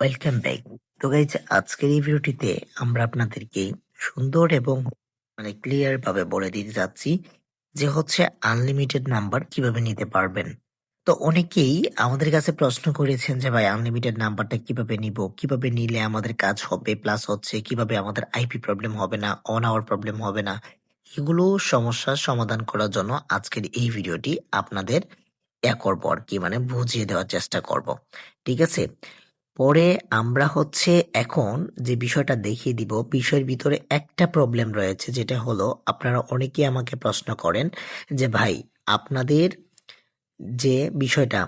Welcome back তো guys আজকের এই ভিডিওটিতে আমরা আপনাদেরকে সুন্দর এবং মানে ক্লিয়ার ভাবে বলে দিতে যাচ্ছি যে হচ্ছে আনলিমিটেড নাম্বার কীভাবে নিতে পারবেন। তো অনেকেই আমাদের কাছে প্রশ্ন করেছেন যে ভাই আনলিমিটেড নাম্বারটা কীভাবে নিব? কীভাবে নিলে আমাদের কাজ হবে? প্লাস হচ্ছে কীভাবে আমাদের আইপি প্রবলেম হবে না? অন আওয়ার প্রবলেম হবে না? এগুলো সমস্যার সমাধান করার জন্য আজকের এই ভিডিওটি আপনাদের এ করব আর কি মানে বুঝিয়ে দেওয়ার চেষ্টা করব। ঠিক আছে? পরে আমরা হচ্ছে এখন যে বিষয়টা দেখিয়ে দিব, বিষয়ের ভিতরে একটা প্রবলেম রয়েছে, যেটা হলো আপনারা অনেকেই আমাকে প্রশ্ন করেন যে, ভাই, আপনাদের যে বিষয়টা,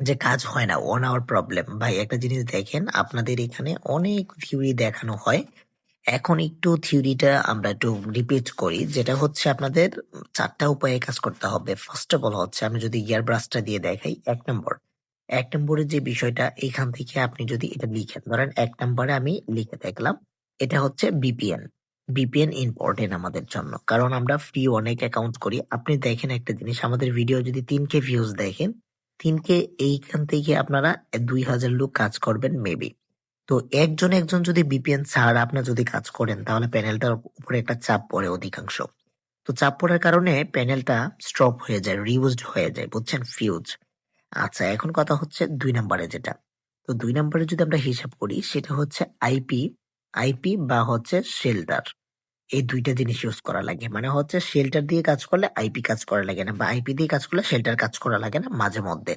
যে কাজ হয় না ওয়ান আওয়ার প্রবলেম ভাই, একটা জিনিস দেখেন, আপনাদের এখানে অনেক থিওরি দেখানো হয়। এখন একটু থিওরিটা আমরা একটু রিপিট করি, যেটা হচ্ছে আপনাদের চারটা উপায়ে কাজ করতে হবে। ফার্স্ট অফ অল হচ্ছে, আমি যদি ইয়ার ব্রাশটা দিয়ে দেখাই, এক নম্বর এক নম্বরের যে বিষয়টা, এখান থেকে আপনি যদি এটা লিখেন, ধরেন এক নম্বরে আমি লিখে দেখলাম, এটা হচ্ছে বিপিএন বিপিএন ইম্পর্টেন্ট আমাদের জন্য। কারণ আমরা ফ্রি অনেক অ্যাকাউন্ট করি। আপনি দেখেন একটা জিনিস, আমাদের ভিডিও যদি তিন কে ভিউজ দেখেন তিন কে এইখান থেকে আপনারা দুই হাজার লোক কাজ করবেন মেবি তো একজন একজন যদি বিপিএন ছাড়া আপনার যদি কাজ করেন, তাহলে প্যানেলটার উপরে একটা চাপ পড়ে অধিকাংশ। তো চাপ পড়ার কারণে প্যানেলটা স্টপ হয়ে যায় রিউজড হয়ে যায়, বুঝছেন? ফিউজ আচ্ছা এখন কথা হচ্ছে দুই নম্বরে যেটা। তো দুই নম্বরে যদি আমরা হিসাব করি, সেটা হচ্ছে আইপি আইপি বা হচ্ছে শেল্টার। এই দুইটা জিনিস ইউজ করা লাগে। মানে হচ্ছে শেল্টার দিয়ে কাজ করলে আইপি কাজ করা লাগে না, বা আইপি দিয়ে কাজ করলে শেল্টার কাজ করা লাগে না মাঝে মধ্যে।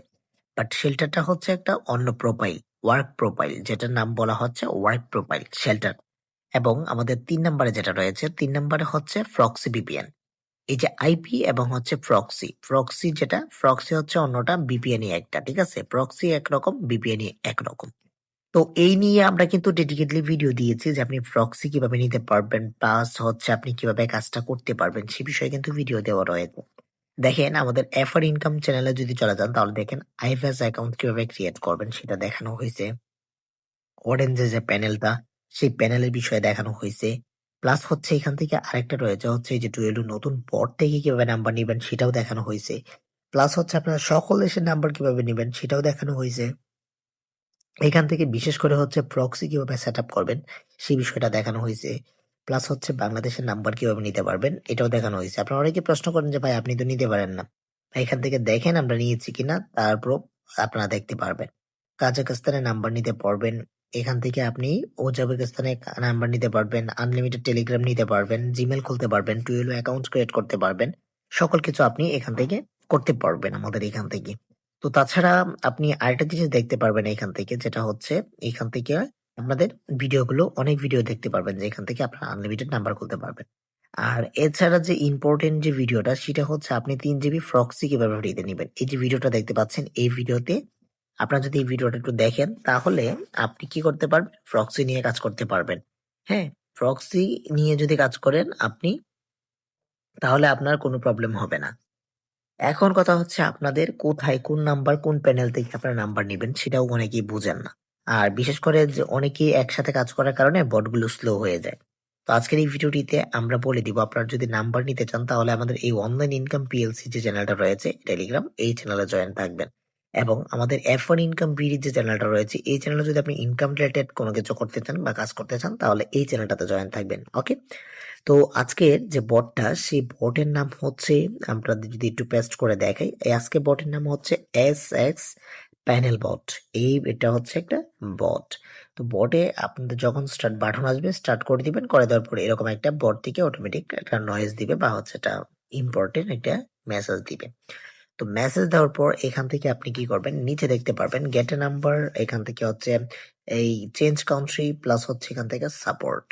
বাট শেল্টারটা হচ্ছে একটা অন্য প্রোফাইল ওয়ার্ক প্রোফাইল যেটার নাম বলা হচ্ছে ওয়ার্ক প্রোফাইল শেল্টার। এবং আমাদের তিন নম্বরে যেটা রয়েছে, তিন নম্বরে হচ্ছে ফ্রক্সি বিপিএন এই যে আইপি এবং হচ্ছে প্রক্সি প্রক্সি যেটা প্রক্সি হচ্ছে অন্যটা বিপিএনই একটা, ঠিক আছে? প্রক্সি একরকম বিপিএনই একরকম। তো এই নিয়ে আমরা কিন্তু ডেডিকেটলি ভিডিও দিয়েছি যে আপনি প্রক্সি কীভাবে নিতে পারবেন প্লাস হচ্ছে আপনি কীভাবে কাজটা করতে পারবেন, সে বিষয়ে কিন্তু ভিডিও দেওয়া রয়েছে। দেখেন, আমাদের এফআর ইনকাম চ্যানেলে যদি চলে যান, তাহলে দেখেন আইএফএস অ্যাকাউন্ট কীভাবে ক্রিয়েট করবেন, সেটা দেখানো হয়েছে। অরেঞ্জে যে প্যানেলটা সেই প্যানেলের বিষয়ে দেখানো হয়েছে। প্লাস হচ্ছে এখান থেকে আরেকটা রয়েছে হচ্ছে যে টুয়েলভ নতুন পর থেকে কীভাবে নাম্বার নেবেন সেটাও দেখানো হয়েছে। প্লাস হচ্ছে আপনারা সকল দেশের নাম্বার কীভাবে নেবেন সেটাও দেখানো হয়েছে। এখান থেকে বিশেষ করে হচ্ছে প্রক্সি কীভাবে সেট আপ করবেন সেই বিষয়টা দেখানো হয়েছে। প্লাস হচ্ছে বাংলাদেশের নাম্বার কীভাবে নিতে পারবেন এটাও দেখানো হয়েছে। আপনারা অনেকে প্রশ্ন করেন যে ভাই, আপনি তো নিতে পারেন না। এখান থেকে দেখেন আমরা নিয়েছি কিনা তারপর আপনারা দেখতে পারবেন। কাজাকস্তানের নাম্বার নিতে পারবেন। এখান থেকে আপনি ওজাবেকিস্তানে নাম্বার নিতে পারবেন আনলিমিটেড টেলিগ্রাম নিতে পারবেন জিমেল খুলতে পারবেন টুয়েলভ অ্যাকাউন্ট ক্রিয়েট করতে পারবেন, সকল কিছু আপনি এখান থেকে করতে পারবেন আমাদের এখান থেকে। তো তাছাড়া আপনি আরেকটা জিনিস দেখতে পারবেন এখান থেকে, যেটা হচ্ছে এখান থেকে আপনাদের ভিডিওগুলো, অনেক ভিডিও দেখতে পারবেন যে এখান থেকে আপনার আনলিমিটেড নাম্বার খুলতে পারবেন। আর এছাড়া যে ইম্পর্টেন্ট যে ভিডিওটা, সেটা হচ্ছে আপনি তিন জিবি ফ্রক্সি কীভাবে ফ্রিতে নেবেন। এই যে ভিডিওটা দেখতে পাচ্ছেন, এই ভিডিওতে আপনারা যদি এই ভিডিওটা একটু দেখেন, তাহলে আপনি কি করতে পারবেন? ফ্রক্সি নিয়ে কাজ করতে পারবেন। হ্যাঁ ফ্রক্সি নিয়ে যদি কাজ করেন আপনি, তাহলে আপনার কোনো প্রবলেম হবে না। এখন কথা হচ্ছে আপনাদের কোথায়, কোন নাম্বার কোন প্যানেল থেকে আপনারা নাম্বার নেবেন, সেটাও অনেকেই বুঝেন না। আর বিশেষ করে যে অনেকেই একসাথে কাজ করার কারণে বটগুলো স্লো হয়ে যায়। তো আজকের এই ভিডিওটিতে আমরা বলে দিব, আপনারা যদি নাম্বার নিতে চান, তাহলে আমাদের এই অনলাইন ইনকাম পিএলসি যে চ্যানেলটা রয়েছে টেলিগ্রাম এই চ্যানেলে জয়েন থাকবেন। এবং আমাদের এফ ওয়ান ইনকাম বিডি যে চ্যানেলটা রয়েছে, এই চ্যানেলে যদি আপনি ইনকাম রিলেটেড কোনো কিছু করতে চান বা কাজ করতে চান, তাহলে এই চ্যানেলটাতে জয়েন থাকবেন ওকে তো আজকের যে বটটা সেই বটের নাম হচ্ছে, আমরা যদি একটু পেস্ট করে দেখাই আজকে বটের নাম হচ্ছে এস এক্স প্যানেল বট এই এটা হচ্ছে একটা বট তো বটে আপনাদের যখন স্টার্ট বাটন আসবে স্টার্ট করে দিবেন, করে দেওয়ার পরে এরকম একটা বট থেকে অটোমেটিক একটা নয়েজ দিবে বা হচ্ছে এটা ইম্পর্টেন্ট একটা মেসেজ দিবে। তো মেসেজ দেওয়ার পর এখান থেকে আপনি কি করবেন? নিচে দেখতে পারবেন গেট এ নাম্বার এখান থেকে হচ্ছে এই চেঞ্জ কাউন্ট্রি প্লাস হচ্ছে এখান থেকে সাপোর্ট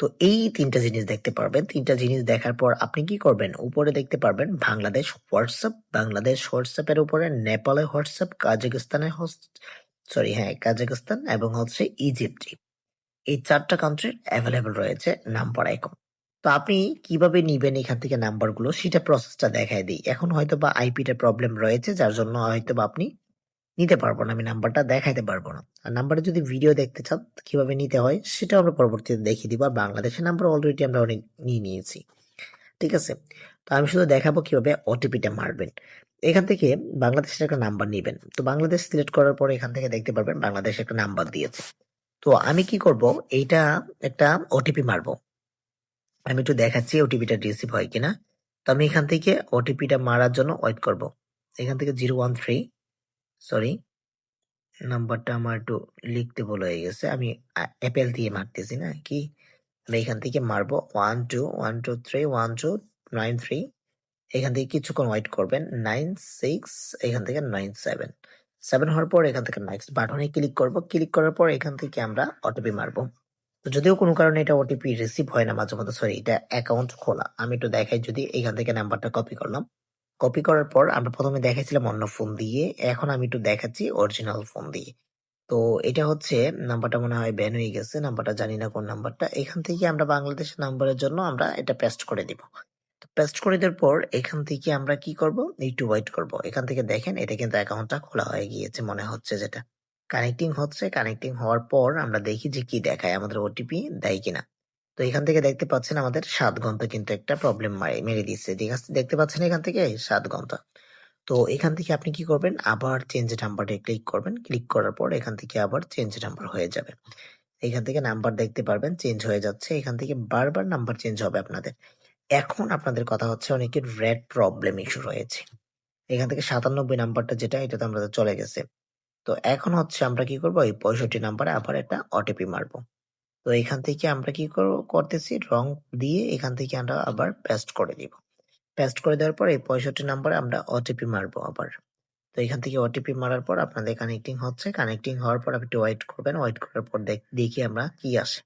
তো এই তিনটা জিনিস দেখতে পারবেন। তিনটা জিনিস দেখার পর আপনি কি করবেন? উপরে দেখতে পারবেন বাংলাদেশ, হোয়াটসঅ্যাপ, বাংলাদেশ হোয়াটসঅ্যাপের উপরে, নেপালে হোয়াটসঅ্যাপ কাজাকিস্তানে সরি হ্যাঁ কাজাকিস্তান এবং হচ্ছে ইজিপ্ট এই চারটা কান্ট্রির অ্যাভেলেবল রয়েছে নাম্বার এখন তো আপনি কীভাবে নিবেন এখান থেকে নাম্বারগুলো সেটা প্রসেসটা দেখায় দিই। এখন হয়তো বা আইপিটা প্রবলেম রয়েছে, যার জন্য হয়তো বা আপনি নিতে পারব না। আমি নাম্বারটা দেখাইতে পারব না। আর নাম্বারে যদি ভিডিও দেখতে চান, কীভাবে নিতে হয়, সেটাও আমরা পরবর্তীতে দেখিয়ে দিব। আর বাংলাদেশের নাম্বার অলরেডি আমরা অনেক নিয়ে নিয়েছি। ঠিক আছে? তো আমি শুধু দেখাবো কীভাবে ওটিপিটা মারবেন। এখান থেকে বাংলাদেশের একটা নাম্বার নেবেন। তো বাংলাদেশ সিলেক্ট করার পরে এখান থেকে দেখতে পারবেন বাংলাদেশ একটা নাম্বার দিয়েছে। তো আমি কি করব? এইটা একটা ওটিপি মারবো। আমি একটু দেখাচ্ছি ওটিপিটা রিসিভ হয় কিনা। তো আমি এখান থেকে ওটিপিটা মারার জন্য ওয়েট করব। এখান থেকে জিরো ওয়ান থ্রি সরি নাম্বারটা আমার একটু লিখতে বলে হয়ে গেছে। আমি অ্যাপেল দিয়ে মারতেছি না, কি? আমি এখান থেকে মারবো one two one two three one two nine three এখান থেকে কিছুক্ষণ ওয়েট করবেন নাইন সিক্স এখান থেকে নাইন সেভেন সেভেন হওয়ার পর এখান থেকে নেক্সট বাটনে ক্লিক করব। ক্লিক করার পর এখান থেকে আমরা ওটিপি মারবো। তো যদিও কোনো কারণে এটা ওটিপি রিসিভ হয় না মাঝে মধ্যে সরি এটা অ্যাকাউন্ট খোলা। আমি একটু দেখাই, যদি এখান থেকে নাম্বারটা কপি করলাম। কপি করার পর আমরা প্রথমে দেখাইছিলাম অন্য ফোন দিয়ে, এখন আমি একটু দেখাচ্ছি অরিজিনাল ফোন দিয়ে। তো এটা হচ্ছে নাম্বারটা মনে হয় ব্যান হয়ে গেছে নাম্বারটা জানি না কোন নাম্বারটা এখান থেকে আমরা বাংলাদেশের নাম্বারের জন্য আমরা এটা পেস্ট করে দিব। তো পেস্ট করে দেওয়ার পর এখান থেকে আমরা কি করব? একটু ওয়েট করব। এখান থেকে দেখেন, এটা কিন্তু অ্যাকাউন্টটা খোলা হয়ে গিয়েছে, মনে হচ্ছে যেটা। কানেক্টিং হচ্ছে কানেক্টিং হওয়ার পর আমরা দেখি যে কি দেখায় আমাদের ওটিপি দেয় কিনা। তো এখান থেকে দেখতে পাচ্ছেন আমাদের সাত ঘণ্টা কিন্তু একটা প্রবলেম মেরে দিচ্ছে। ঠিক আছে? দেখতে পাচ্ছেন এখান থেকে? সাত ঘণ্টা। তো এখান থেকে আপনি কি করবেন? আবার চেঞ্জ নাম্বারে ক্লিক করবেন। ক্লিক করার পর এখান থেকে আবার চেঞ্জ নাম্বার হয়ে যাবে। এখান থেকে নাম্বার দেখতে পারবেন চেঞ্জ হয়ে যাচ্ছে। এখান থেকে বারবার নাম্বার চেঞ্জ হবে আপনাদের। এখন আপনাদের কথা হচ্ছে অনেকের রেড প্রবলেম ইস্যু রয়েছে। এখান থেকে সাতানব্বই নাম্বারটা যেটা এটা তো আমাদের চলে গেছে। তো এখন হচ্ছে আমরা কি করব? এই পঁয়ষট্টি নাম্বারে আবার একটা ওটিপি মারবো। তো এখান থেকে আমরা কি করব- করতেছি? রং দিয়ে এখান থেকে আমরা আবার পেস্ট করে দিব পেস্ট করে দেওয়ার পর এই পঁয়ষট্টি নাম্বারে আমরা ওটিপি মারবো আবার। তো এখান থেকে ওটিপি মারার পর আপনাদের কানেক্টিং হচ্ছে। কানেক্টিং হওয়ার পর আপনি ওয়েট করবেন। ওয়েট করার পর দেখ- আমরা কি আসে।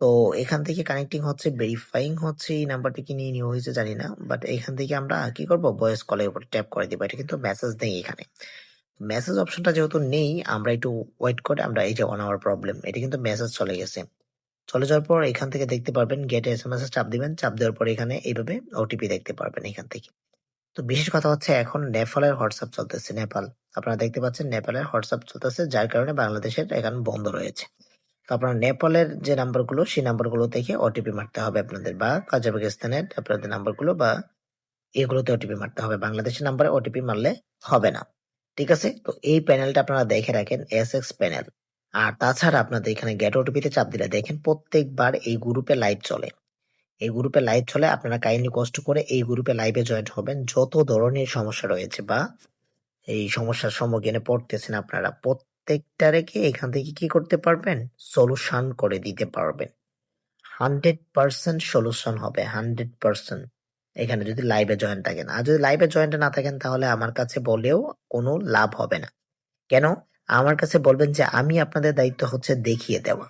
তো এখান থেকে কানেক্টিং হচ্ছে ভেরিফাইং হচ্ছে, এই নাম্বারটি কি নিয়ে নেওয়া হয়েছে জানি না। বাট এখান থেকে আমরা কি করব? ভয়েস কলের উপর ট্যাপ করে দিব। এটা কিন্তু মেসেজ নেই এখানে। মেসেজ অপশনটা যেহেতু নেই, আমরা একটু ওয়েট করে, আমরা এই যে ওয়ান আওয়ার প্রবলেম এটা কিন্তু মেসেজ চলে গেছে। চলে যাওয়ার পর এখান থেকে দেখতে পারবেন গেট এস এম এস চাপ দিবেন, চাপ দেওয়ার পর এখানে এইভাবে ওটিপি দেখতে পারবেন এখান থেকে। তো বিশেষ কথা হচ্ছে এখন নেপালের হোয়াটসঅ্যাপ চলতেছে নেপাল আপনারা দেখতে পাচ্ছেন নেপালের হোয়াটসঅ্যাপ চলতেছে, যার কারণে বাংলাদেশের এখন বন্ধ রয়েছে। তো আপনার নেপালের যে নাম্বারগুলো সেই নাম্বারগুলো থেকে ওটিপি মারতে হবে আপনাদের, বা কাজাকিস্তানের আপনাদের নাম্বারগুলো বা এগুলোতে ওটিপি মারতে হবে। বাংলাদেশের নাম্বারে ওটিপি মারলে হবে না। ঠিক আছে? তো এই প্যানেলটা আপনারা দেখে রাখেন এস এক্স প্যানেল আর তাছাড়া আপনাদের এখানে গেট ওটিপিতে চাপ দিলে দেখেন প্রত্যেকবার এই গ্রুপে লাইভ চলে। এই গ্রুপে লাইভ চলে, আপনারা কাইন্ডলি কষ্ট করে এই গ্রুপে লাইভে জয়েন হবেন। যত ধরনের সমস্যা রয়েছে বা এই সমস্যার সম্মুখীনে পড়তেছেন আপনারা, প্রত্যেকটা রেখে এখান থেকে কি করতে পারবেন? সলিউশন করে দিতে পারবেন। হান্ড্রেড পার্সেন্ট সলিউশন হবে হান্ড্রেড পার্সেন্ট এখানে যদি লাইভে জয়েন থাকেন। আর যদি লাইভে জয়েন্ট না থাকেন, তাহলে আমার কাছে বলেও কোনো লাভ হবে না। কেন? আমার কাছে বলবেন যে, আমি আপনাদের দায়িত্ব হচ্ছে দেখিয়ে দেওয়া।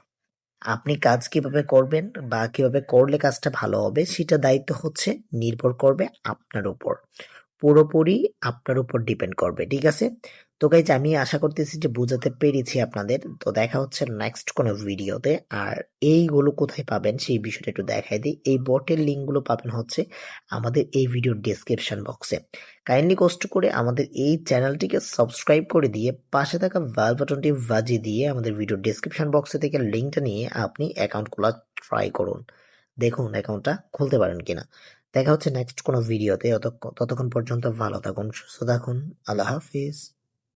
আপনি কাজ কীভাবে করবেন বা কীভাবে করলে কাজটা ভালো হবে, সেটা দায়িত্ব হচ্ছে নির্ভর করবে আপনার উপর। পুরোপুরি আপনার উপর ডিপেন্ড করবে, ঠিক আছে? তো গাইজ আমি আশা করতেছি যে বোঝাতে পেরেছি আপনাদের। তো দেখা হচ্ছে নেক্সট কোনো ভিডিওতে আর এইগুলো কোথায় পাবেন সেই বিষয়টা একটু দেখাই দিই। এই বটের লিঙ্কগুলো পাবেন হচ্ছে আমাদের এই ভিডিওর ডেসক্রিপশন বক্সে কাইন্ডলি কষ্ট করে আমাদের এই চ্যানেলটিকে সাবস্ক্রাইব করে দিয়ে পাশে থাকা বেল বাটনটি বাজিয়ে দিয়ে আমাদের ভিডিও ডেসক্রিপশন বক্সে থেকে লিঙ্কটা নিয়ে আপনি অ্যাকাউন্ট খোলা ট্রাই করুন। দেখুন অ্যাকাউন্টটা খুলতে পারেন কিনা। দেখা হচ্ছে নেক্সট কোনো ভিডিওতে ততক্ষণ পর্যন্ত ভালো থাকুন সুস্থ থাকুন। আল্লাহ হাফিজ।